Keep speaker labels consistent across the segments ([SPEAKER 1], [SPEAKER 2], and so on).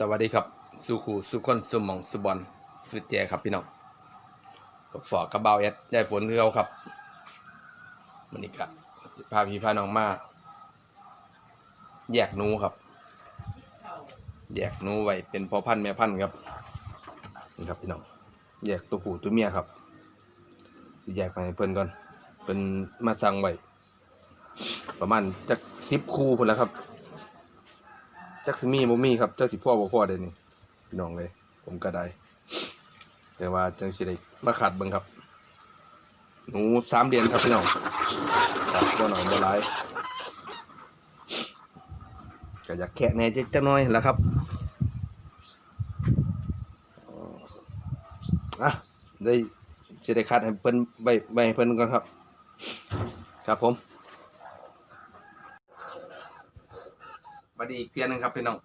[SPEAKER 1] สวัสดีครับสุขูสุคนสุมองสุบอลสุดแจครับพี่น้องกับฝอกกระเบาเอ็ดยายฝนคือเขาครับมันนี่ครับพาพี่พาน้องมาแยกนูครับ แยกนูไว้เป็นพอพันแม่พันครับนี่ครับพี่น้องแยกตัวผู้ตัวเมียครับสิแยกไปเพิ่นก่อนเพิ่นมาสั่งไว้ประมาณจักสิบคู่พุ่นแล้วครับ จักสิมีบ่มีครับจักสิพ่อบ่พ่อเด้นี่พี่น้องเลย ผมก็ได้ แต่ว่าจังสิได้มาขัดเบิ่งครับ หนูสามเดือนครับพี่น้องครับบ่หน่อยบ่หลายก็อยากแคะแหน่จักจักหน่อยแล้วครับอะได้สิได้คัดให้เพิ่นไว้ไว้ให้เพิ่นก่อนครับ ครับผม บัดนี้อีกเตียนหนึงครับพี่น้อง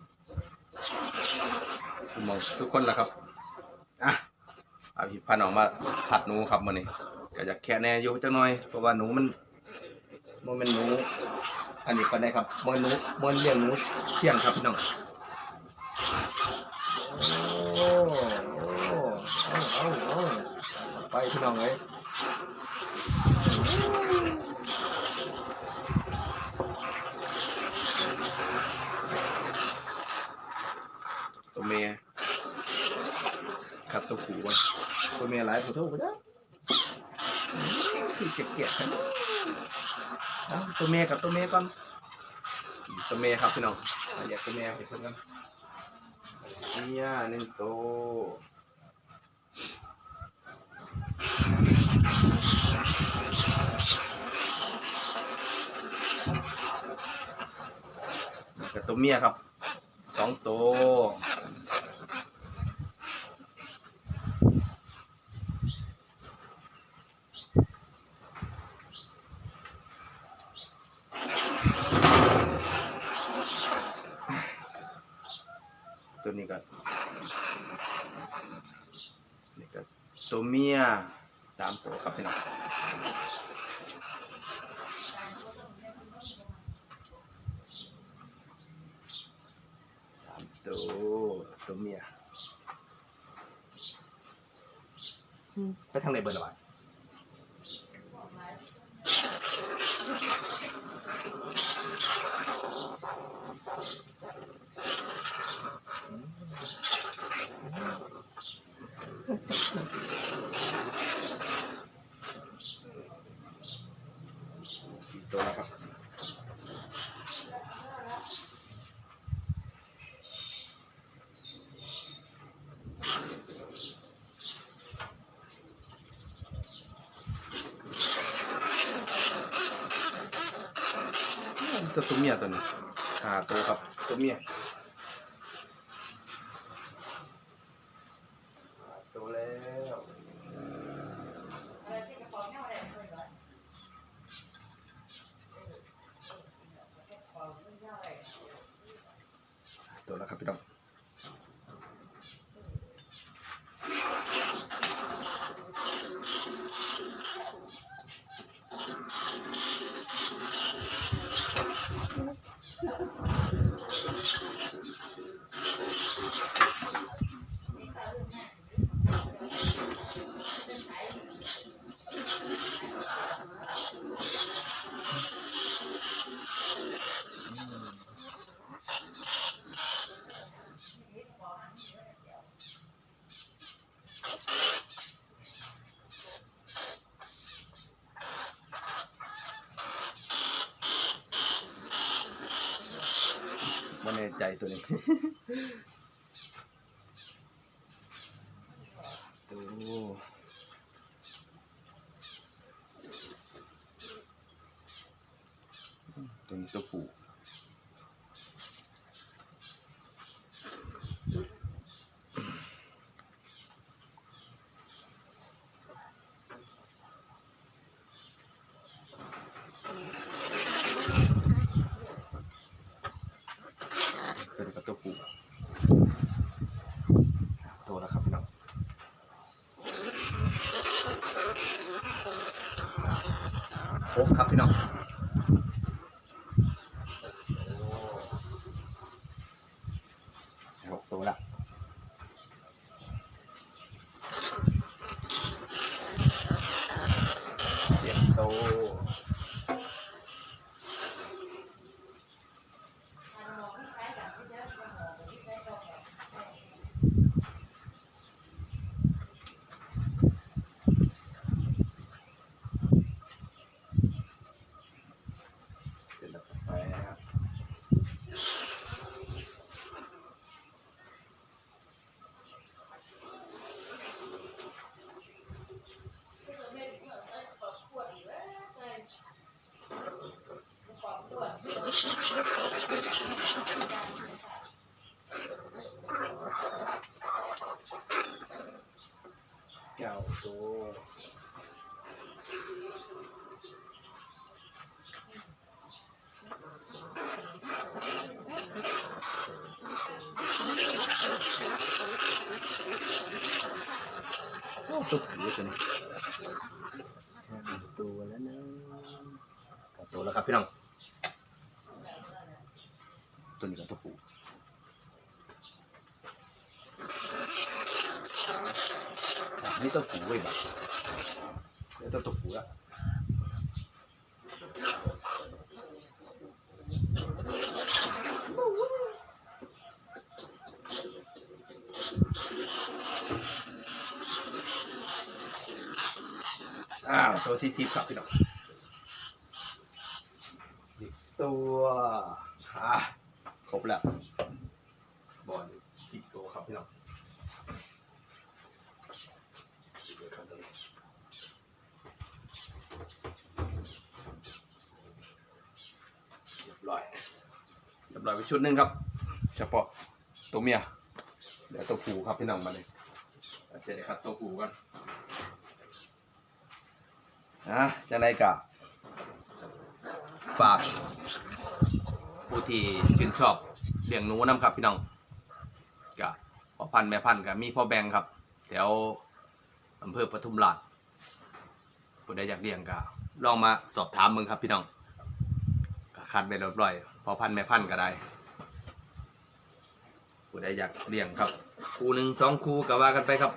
[SPEAKER 1] สมองทุกคนละครับอะอาพี่พาน้องมาขัดหนูครับมื้อนี้ก็อยากแค่แน่อยู่จังหน่อยเพราะว่าหนูมันมันเป็นหนู อันนี้ก็ได้ครับมันหนูมันเลี้ยงหนูเที่ยงครับพี่น้องโอ้โอ้เอาเอาเอาไปพี่น้องเลย ตัวเมียครับตัวผู้วตัวเมียหลายผู้เท่าไปแล้วคือเก็บเก็บกันเอาตัวเมียกับตัวเมียก่อนตัวเมียครับพี่น้องอยากตัวเมียไปเพิ่นกันเนี่ยหนึ่งตัวกับตัวเมียครับสองตัว ตัวนี้ก็นี่ก็ตัวเมียสามตัวครับพี่น้องสามตัวตัวเมียไปทางไหนเบิร์ดละวะ สี่ตัวแล้วครับตัวตัวเมียตัวนี้ห้าตัวครับตัวเมีย ในใจตัวนี้ตัวตัวนี้ตัวผู้ตัวนี้ก็ตัวผู้ตัวแล้วครับพี่น้อง โอ้ครับพี่น้อง หกตัว ละเจ็ดโตว เสร็จแล้วก็ไปครับ เก้าตัวโอ้ตัวผีตัวนี้ตัวแล้วนะตัวแล้วครับพี่น้อง ตัวนี้ก็ตัวผูนี่ตัวผูเว้ยบัดนี่ตัวตัวผูละอ้าวตัวซีซีครับพี่น้องตัวอะ ครบแล้ว บอลสิบตัวครับพี่น้องสิบตัวครับตัวนี้เรียบร้อยเรียบร้อยไปชุดหนึ่งครับ เฉพาะตัวเมียเดี๋ยวตัวผูครับพี่น้องมาเลยเสร็จเลยครับตัวผูกันนะจังไรกับฝาก ผู้ที่ชื่นชอบเลี้ยงหนูน้ำครับพี่น้องกับพ่อพันธุ์แม่พันธุ์กับมีพ่อแบงครับ แถวอำเภอปทุมราชผู้ใดอยากเลี้ยงก็ลองมาสอบถามมึงครับพี่น้องก็คัดไปเรียบร้อยพ่อพันธุ์แม่พันธุ์ก็ได้ผู้ใดอยากเลี้ยงครับ คู่หนึ่งสองคู่ก็ว่ากันไปครับ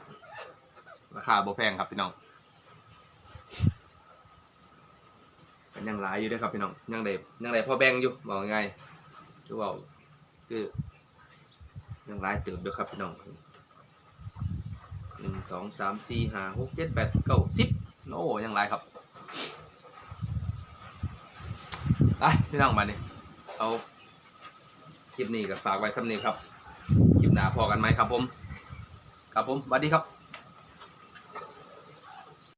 [SPEAKER 1] ราคาบ่แพงครับพี่น้อง ยังหลายอยู่ด้วยครับพี่น้องยังได้ยังได้พอแบ่งอยู่บอกง่ายคือว่าคือยังหลายเติบด้อครับพี่น้องหนึ่งสองสามสี่ห้าหกเจ็ดแปดเก้าสิบโอ้ยังหลายครับไปพี่น้องมาเนี่ยเอาคลิปนี้ก็ฝากไว้สำเนีครับ คลิปหน้าพอกันไหมครับผม ครับผมสวัสดีครับ